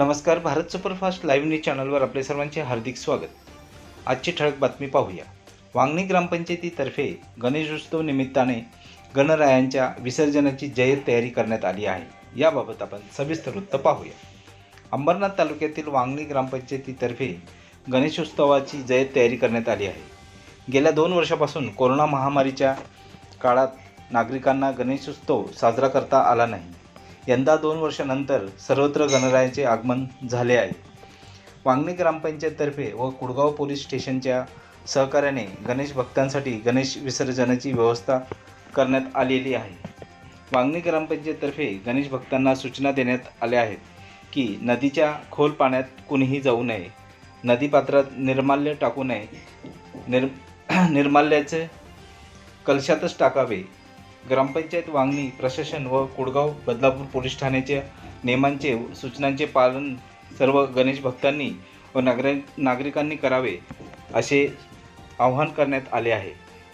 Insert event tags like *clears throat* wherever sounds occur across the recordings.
नमस्कार Bharat superfast live news चॅनलवर आपले सर्वांचे हार्दिक स्वागत. आजची ठळक बातमी पाहूया. वांगणी ग्रामपंचायतीतर्फे गणेशोत्सव निमित्ताने गणरायांच्या विसर्जनाची जय्यत तयारी करण्यात आली आहे. याबाबत आपण सविस्तर वृत्त पाहूया. अंबरनाथ तालुक्यातील वांगणी ग्रामपंचायतीतर्फे गणेशोत्सवाची जय्यत तयारी करण्यात आली आहे. गेल्या दोन वर्षापासून कोरोना महामारीच्या काळात नागरिकांना गणेशोत्सव साजरा करता आला नाही. यंदा दोन वर्षानंतर सर्वत्र गणरायाचे आगमन झाले आहे. वांगणी ग्रामपंचायततर्फे व कुडगाव पोलीस स्टेशनच्या सहकार्याने गणेश भक्तांसाठी गणेश विसर्जनाची व्यवस्था करण्यात आलेली आहे. वांगणी ग्रामपंचायततर्फे गणेश भक्तांना सूचना देण्यात आल्या आहेत की नदीच्या खोल पाण्यात कुणीही जाऊ नये नदीपात्रात निर्माल्य टाकू नये निर् *clears throat* निर्माल्याचे कलशातच टाकावे ग्रामपंचायत वांगणी प्रशासन व कुडगाव बदलापूर पोलीस ठाण्याच्या नियमांचे सूचनांचे पालन सर्व गणेश भक्तांनी व नागरिक नागरिकांनी करावे असे आवाहन करण्यात आले आहे.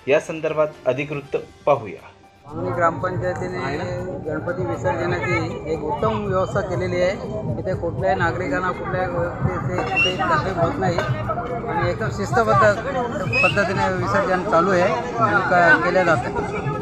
या संदर्भात अधिकृत पाहूया. आम्ही ग्रामपंचायतीने गणपती विसर्जनाची एक उत्तम व्यवस्था केलेली आहे. इथे कुठल्याही नागरिकांना कुठल्याही गोष्टीचे कुठेही तकलीफ होत नाही. आणि एकदम शिस्तबद्ध पद्धतीने विसर्जन चालू आहे आणि केलं जातं.